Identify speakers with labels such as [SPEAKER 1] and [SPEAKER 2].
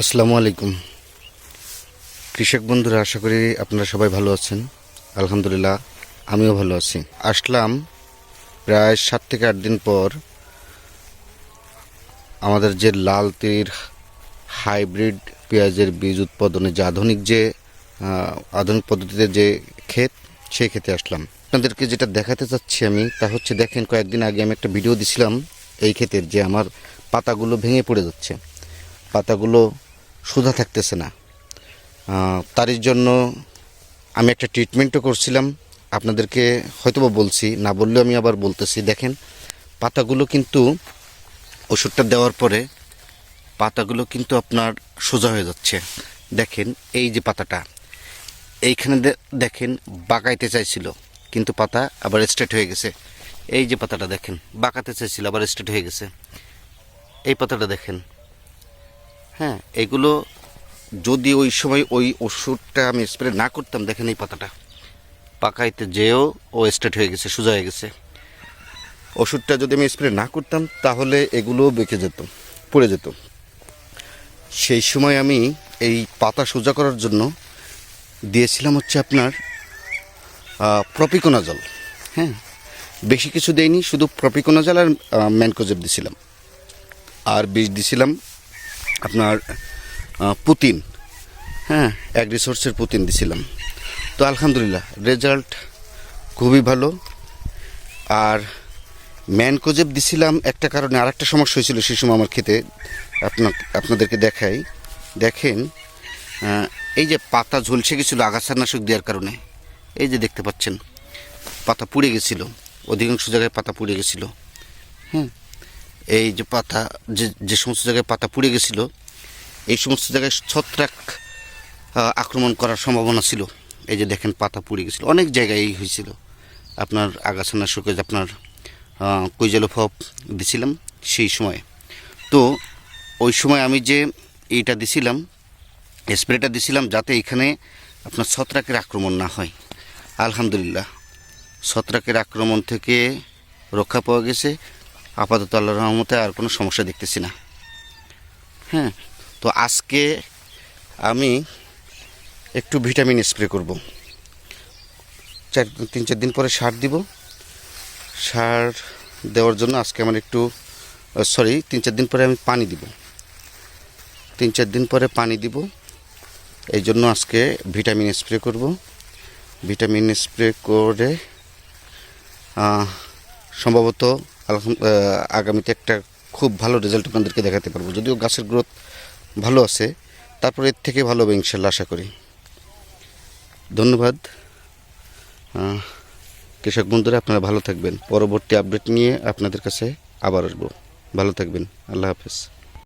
[SPEAKER 1] আসসালামু আলাইকুম। কৃষক বন্ধুরা, আশা করি আপনারা সবাই ভালো আছেন। আলহামদুলিল্লাহ, আমিও ভালো আছি। আসলাম প্রায় সাত থেকে আট দিন পর আমাদের যে লাল তীর হাইব্রিড পেঁয়াজের বীজ উৎপাদনে যে আধুনিক যে আধুনিক পদ্ধতিতে যে ক্ষেত, সেই ক্ষেতে আসলাম। আপনাদেরকে যেটা দেখাতে চাচ্ছি আমি, তা হচ্ছে দেখেন, কয়েকদিন আগে আমি একটা ভিডিও দিছিলাম এই ক্ষেতের যে আমার পাতাগুলো ভেঙে পড়ে যাচ্ছে। পাতাগুলো সোজা থাকতেছে না। তারই জন্য আমি একটা ট্রিটমেন্টও করছিলাম। আপনাদেরকে হয়তোবা বলছি, না বললেও আমি আবার বলতেছি। দেখেন, পাতাগুলো কিন্তু ওষুধটা দেওয়ার পরে পাতাগুলো কিন্তু আপনার সোজা হয়ে যাচ্ছে। দেখেন, এই যে পাতাটা, এইখানে দেখেন, বাঁকাইতে চাইছিল, কিন্তু পাতা আবার স্ট্রেট হয়ে গেছে। এই যে পাতাটা দেখেন, বাঁকাতে চাইছিল, আবার স্ট্রেট হয়ে গেছে। এই পাতাটা দেখেন হ্যাঁ এগুলো যদি ওই সময় ওই ওষুধটা আমি স্প্রে না করতাম, দেখেন এই পাতাটা। পাকাইতে যেও ও স্ট্রেট হয়ে গেছে, সোজা হয়ে গেছে। ওষুধটা যদি আমি স্প্রে না করতাম, তাহলে এগুলো বেঁকে যেত, পড়ে যেত। সেই সময় আমি এই পাতা সোজা করার জন্য দিয়েছিলাম হচ্ছে আপনার প্রপিকোনা জল হ্যাঁ বেশি কিছু দেয়নি শুধু প্রপিকোনা জল আর ম্যানকোজেব দিছিলাম। আর বীজ দিছিলাম আপনার পুতিন। হ্যাঁ এক রিসোর্সের পুতিন দিছিলাম। তো আলহামদুলিল্লাহ রেজাল্ট খুবই ভালো। আর ম্যানকোজেব দিছিলাম একটা কারণে আর একটা সমস্যা হয়েছিল সেই সময় আমার খেতে। আপনার আপনাদেরকে দেখাই। দেখেন এই যে পাতা ঝলসে গেছিল আগাছানাশক দেওয়ার কারণে, এই যে দেখতে পাচ্ছেন, পাতা পুড়ে গেছিল। অধিকাংশ জায়গায় পাতা পুড়ে গেছিল। হ্যাঁ এই যে পাতা, যে যে সমস্ত জায়গায় পাতা পুড়ে গেছিল, এই সমস্ত জায়গায় ছত্রাক আক্রমণ করার সম্ভাবনা ছিল। এই যে দেখেন পাতা পুড়ে গেছিল। অনেক জায়গায় এই হয়েছিল। আপনার আগাছানা শুকে আপনার কৈজালো ফপ দিছিলাম সেই সময়। তো ওই সময় আমি যে এইটা দিছিলাম, স্প্রেটা দিছিলাম যাতে এখানে আপনার ছত্রাকের আক্রমণ না হয়। আলহামদুলিল্লাহ। ছত্রাকের আক্রমণ থেকে রক্ষা পাওয়া গেছে। আপাতত আল্লাহর রহমতে আর কোনো সমস্যা দেখতেছি না। হ্যাঁ তো আজকে আমি একটু ভিটামিন স্প্রে করব। চার, তিন, চার দিন পরে সার দিব। সার দেওয়ার জন্য আজকে আমার একটু সরি তিন, চার দিন পরে আমি পানি দিব। তিন, চার দিন পরে পানি দিব। এই জন্য আজকে ভিটামিন স্প্রে করব। ভিটামিন স্প্রে করে সম্ভবত আগামীতে একটা খুব ভালো রেজাল্ট আপনাদেরকে দেখাতে পারব। যদিও গাছের গ্রোথ ভালো আছে, তারপরে এর থেকে ভালো হবে ইনশাল্লাহ, আশা করি। ধন্যবাদ। কৃষক বন্ধুরা, আপনারা ভালো থাকবেন। পরবর্তী আপডেট নিয়ে আপনাদের কাছে আবার আসব। ভালো থাকবেন। আল্লাহ হাফেজ।